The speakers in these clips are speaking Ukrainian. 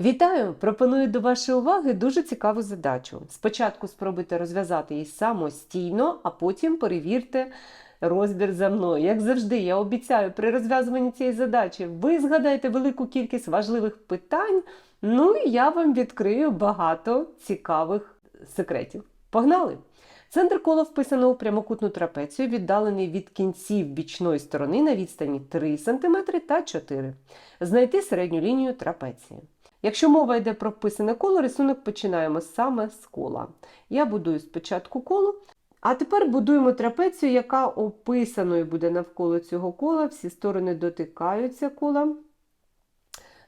Вітаю! Пропоную до вашої уваги дуже цікаву задачу. Спочатку спробуйте розв'язати її самостійно, а потім перевірте розбір за мною. Як завжди, я обіцяю, при розв'язуванні цієї задачі ви згадаєте велику кількість важливих питань, ну і я вам відкрию багато цікавих секретів. Погнали! Центр кола вписано у прямокутну трапецію, віддалений від кінців бічної сторони на відстані 3 см та 4 Знайти середню лінію трапеції. Якщо мова йде про вписане коло, рисунок починаємо саме з кола. Я будую спочатку коло, а тепер будуємо трапецію, яка описаною буде навколо цього кола. Всі сторони дотикаються кола.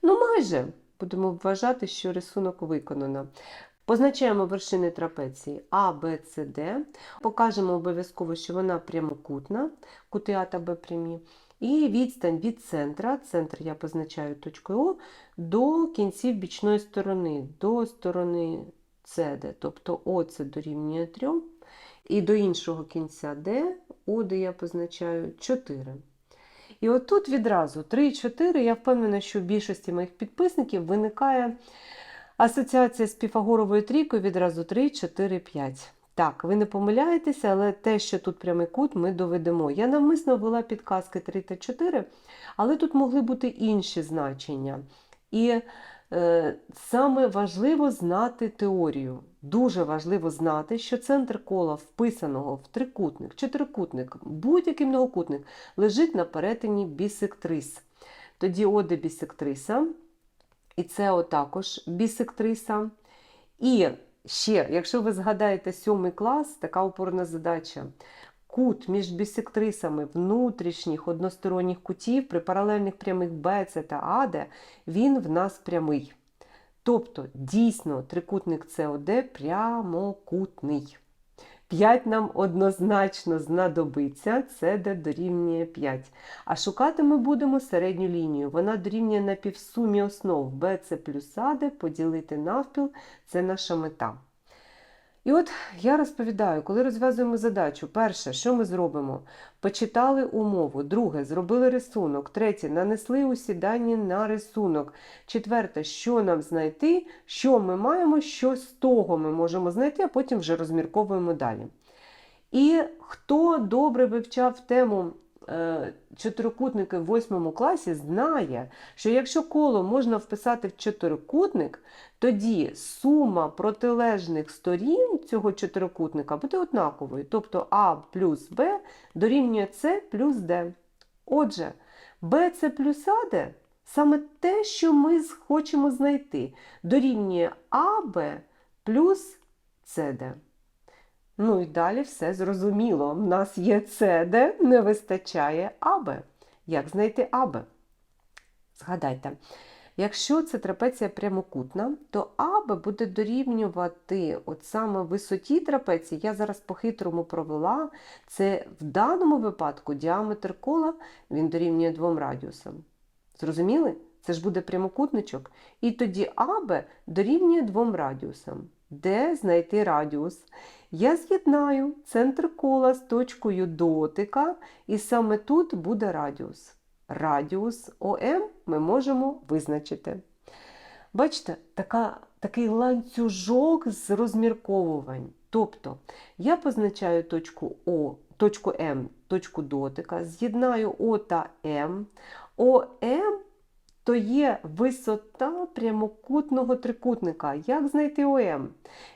Ну, майже будемо вважати, що рисунок виконано. Позначаємо вершини трапеції А, Б, С, Д. Покажемо обов'язково, що вона прямокутна, кути А та Б прямі. І відстань від центра, центр я позначаю точкою О, до кінців бічної сторони, до сторони CD, тобто О це дорівнює 3, і до іншого кінця D, О, де я позначаю 4. І отут відразу 3-4, я впевнена, що в більшості моїх підписників виникає асоціація з Піфагоровою трійкою відразу 3, 4, 5. Так, ви не помиляєтеся, але те, що тут прямий кут, ми доведемо. Я навмисно ввела підказки 3 та 4, але тут могли бути інші значення. І е, саме важливо знати теорію. Дуже важливо знати, що центр кола вписаного в трикутник, чотирикутник, будь-який многокутник лежить на перетині бісектрис. Тоді оде бісектриса, і це також бісектриса. І ще, якщо ви згадаєте сьомий клас, така опорна задача. Кут між бісектрисами внутрішніх односторонніх кутів при паралельних прямих BC та AD, він в нас прямий. Тобто, дійсно, трикутник СОД прямокутний. 5 нам однозначно знадобиться, це де дорівнює 5. А шукати ми будемо середню лінію. Вона дорівнює на півсумі основ BC плюс AD, поділити навпіл це наша мета. І от я розповідаю, коли розв'язуємо задачу, перше, що ми зробимо? Почитали умову, друге, зробили рисунок, третє, нанесли усі дані на рисунок. Четверте, що нам знайти, що ми маємо, що з того ми можемо знайти, а потім вже розмірковуємо далі. І хто добре вивчав тему чотирикутники в восьмому класі, знає, що якщо коло можна вписати в чотирикутник, тоді сума протилежних сторін цього чотирикутника буде однаковою. Тобто А плюс Б дорівнює С плюс Д. Отже, BC плюс АД саме те, що ми хочемо знайти, дорівнює АБ плюс СД. Ну і далі все зрозуміло. В нас є СД, не вистачає АБ. Як знайти АБ? Згадайте. Якщо це трапеція прямокутна, то АБ буде дорівнювати от саме висоті трапеції, я зараз по-хитрому провела, це в даному випадку діаметр кола він дорівнює двом радіусам. Зрозуміли? Це ж буде прямокутничок. І тоді АБ дорівнює двом радіусам. Де знайти радіус? Я з'єднаю центр кола з точкою дотика, і саме тут буде радіус радіус ОМ ми можемо визначити. Бачите, така, такий ланцюжок з розмірковувань. Тобто я позначаю точку О, точку М, точку дотика, з'єднаю О та М. ОМ то є висота прямокутного трикутника. Як знайти ОМ?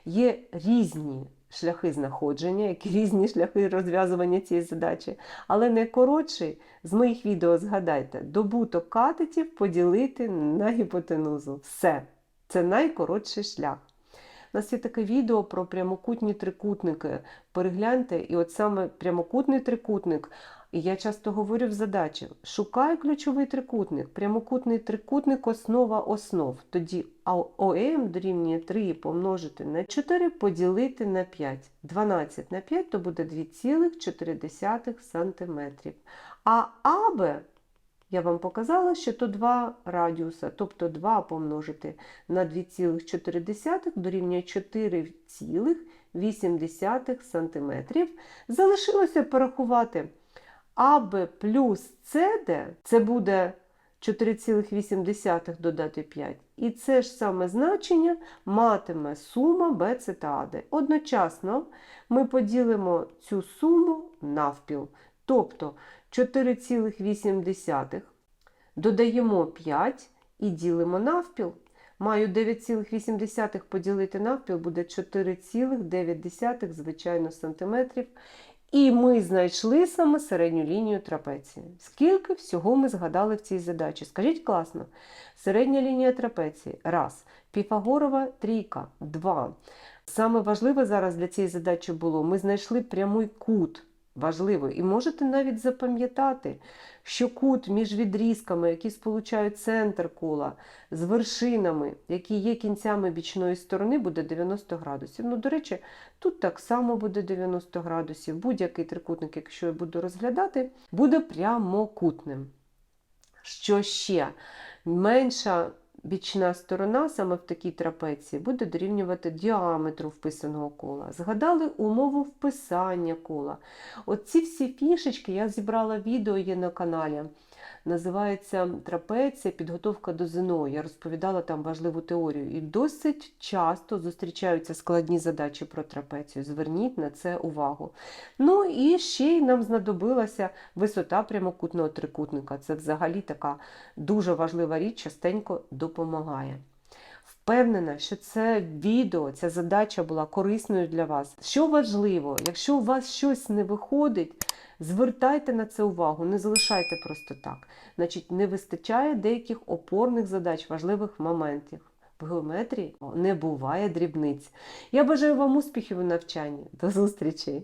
Є різні шляхи знаходження, які різні шляхи розв'язування цієї задачі. Але найкоротший з моїх відео згадайте, добуток катетів поділити на гіпотенузу. Все. Це найкоротший шлях. У нас є таке відео про прямокутні трикутники. Перегляньте, і от саме прямокутний трикутник. І я часто говорю в задачі: шукай ключовий трикутник, прямокутний трикутник основа основ. Тоді ОМ дорівнює 3 помножити на 4 поділити на 5. 12 на 5 то буде 2,4 см. А АБ, я вам показала, що то 2 радіуса, тобто 2 помножити на 2,4 дорівнює 4,8 см. Залишилося порахувати. АБ плюс СД це буде 4,8 додати 5. І це ж саме значення матиме сума БЦ та АД. Одночасно ми поділимо цю суму навпіл. Тобто 4,8 додаємо 5 і ділимо навпіл. Маю 9,8 поділити навпіл, буде 4,9, звичайно, сантиметрів. І ми знайшли саме середню лінію трапеції. Скільки всього ми згадали в цій задачі? Скажіть класно. Середня лінія трапеції. Раз. Піфагорова трійка. Два. Саме важливе зараз для цієї задачі було, ми знайшли прямий кут. Важливо. І можете навіть запам'ятати, що кут між відрізками, які сполучають центр кола з вершинами, які є кінцями бічної сторони, буде 90 градусів. Ну, до речі, тут так само буде 90 градусів. Будь-який трикутник, якщо я буду розглядати, буде прямокутним. Що ще? Менша бічна сторона саме в такій трапеції буде дорівнювати діаметру вписаного кола. Згадали умову вписання кола. Оці всі фішечки я зібрала відео є на каналі. Називається трапеція, підготовка до ЗНО. Я розповідала там важливу теорію. І досить часто зустрічаються складні задачі про трапецію. Зверніть на це увагу. Ну і ще й нам знадобилася висота прямокутного трикутника. Це взагалі така дуже важлива річ, частенько допомагає. Впевнена, що це відео, ця задача була корисною для вас. Що важливо, якщо у вас щось не виходить, звертайте на це увагу, не залишайте просто так. Значить, не вистачає деяких опорних задач, важливих моментів. В геометрії не буває дрібниць. Я бажаю вам успіхів у навчанні. До зустрічі!